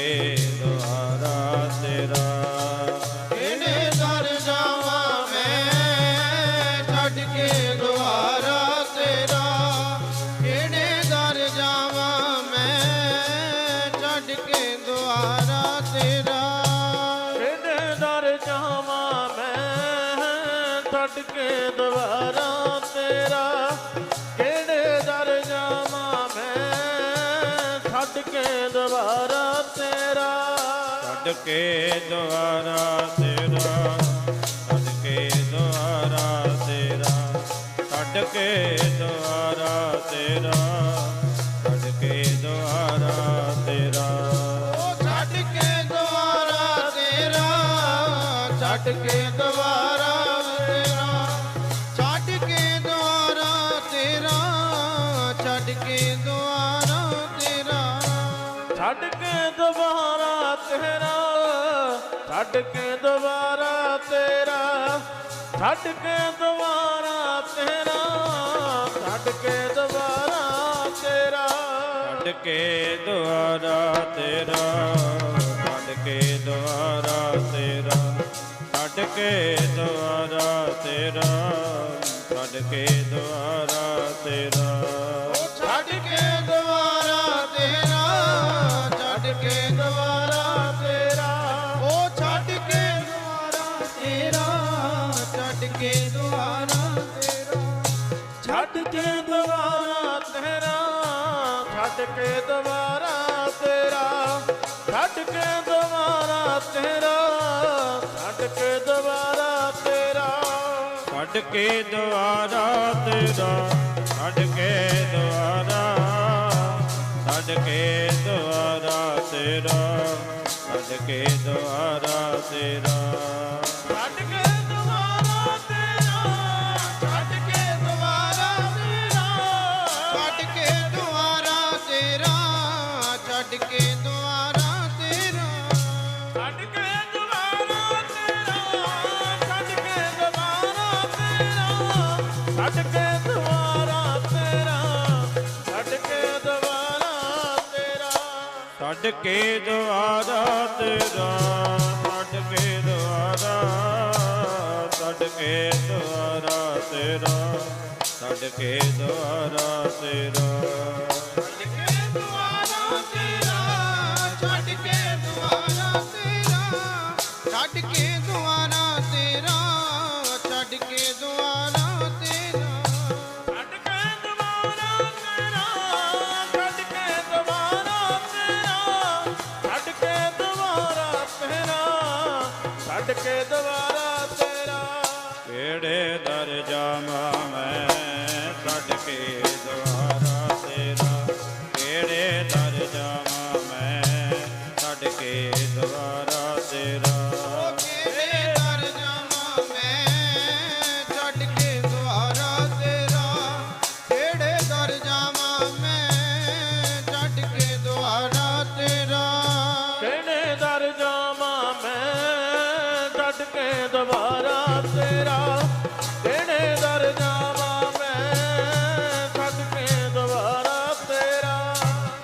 ਕੇ ਦੁਆਰਾ ਤੇਰਾ। ਕਿਹੜੇ ਦਰ ਜਾਵਾਂ ਮੈਂ ਛੱਡ ਕੇ ਦੁਆਰਾ ਤੇਰਾ। ਕਿਹੜੇ ਦਰ ਜਾਵਾਂ ਮੈਂ ਛੱਡ ਕੇ ਦੁਆਰਾ ਤੇਰਾ। ਕਿਹੜੇ ਦਰ ਜਾਵਾਂ ਮੈਂ ਛੱਡ ਕੇ ਦੁਆਰਾ ਤੇਰਾ। ਛੱਡ ਕੇ ਦੁਆਰਾ ਤੇਰਾ। ਛੱਡ ਕੇ ਦੁਆਰਾ ਤੇਰਾ। ਛੱਡ ਕੇ ਦੁਆਰਾ ਤੇਰਾ। ਛੱਡ ਕੇ ਦੁਆਰਾ ਤੇਰਾ। ਛੱਡ ਕੇ ਦੁਆਰਾ ਤੇਰਾ। ਛੱਡ ਕੇ ਦੁਆਰਾ ਤੇਰਾ। ਛੱਡ ਕੇ ਦੁਆਰਾ ਕੇ ਦੁਬਾਰਾ ਤੇਰਾ ਛੱਡ ਕੇ ਦੁਬਾਰਾ ਤੇਰਾ ਛੱਡ ਕੇ ਦੁਬਾਰਾ ਤੇਰਾ ਛੱਡ ਕੇ ਦੁਬਾਰਾ ਤੇਰਾ। ਛੱਡ ਕੇ ਦੁਆਰਾ ਤੇਰਾ ਛੱਡ ਕੇ ਦੁਆਰਾ ਤੇਰਾ ਛੱਡ ਕੇ ਦੁਆਰਾ ਤੇਰਾ ਛੱਡ ਕੇ ਦੁਆਰਾ ਤੇਰਾ। ਛੱਡ ਕੇ ਦੁਬਾਰਾ ਤੇਰਾ ਛੱਡ ਕੇ ਦੁਬਾਰਾ ਤੇਰਾ ਛੱਡ ਕੇ ਦੁਬਾਰਾ ਤੇਰਾ। ਛੱਡ ਕੇ ਦੁਆਰਾ ਤੇਰਾ ਛੱਡ ਕੇ ਛੱਡ ਕੇ ਦੁਆਰਾ ਤੇਰਾ ਛੱਡ ਕੇ ਦੁਆਰਾ ਤੇਰਾ। ਛੱਡ ਕੇ ਛੱਡ ਕੇ ਦੁਆਰਾ ਤੇਰਾ ਛੱਡ ਕੇ ਦੁਬਾਰਾ ਤੇਰਾ ਛੱਡ ਕੇ ਦੁਬਾਰਾ ਤੇਰਾ ਛੱਡ ਕੇ ਤੇਰਾ ਛੱਡ ਦੁਆਰਾ ਤੇਰਾ ਛੱਡ ਕੇ ਦੁਆਰਾ ਦੁਆਰਾ ਤੇਰਾ ਛੱਡ ਕੇ ਦੁਆਰਾ ਤੇਰਾ ਛੱਡ ਕੇ ਦੁਆਰਾ ਤੇਰਾ ਛੱਡ ਕੇ ਦੁਆਰਾ ਤੇਰਾ ਛੱਡ ਕੇ ਦੁਆਰਾ ਕੇ ਦੁਆਰਾ ਤੇਰਾ ਕਿਹੜੇ ਦਰਜਾ ਮੈਂ ਦਵਾਰਾ ਤੇਰਾ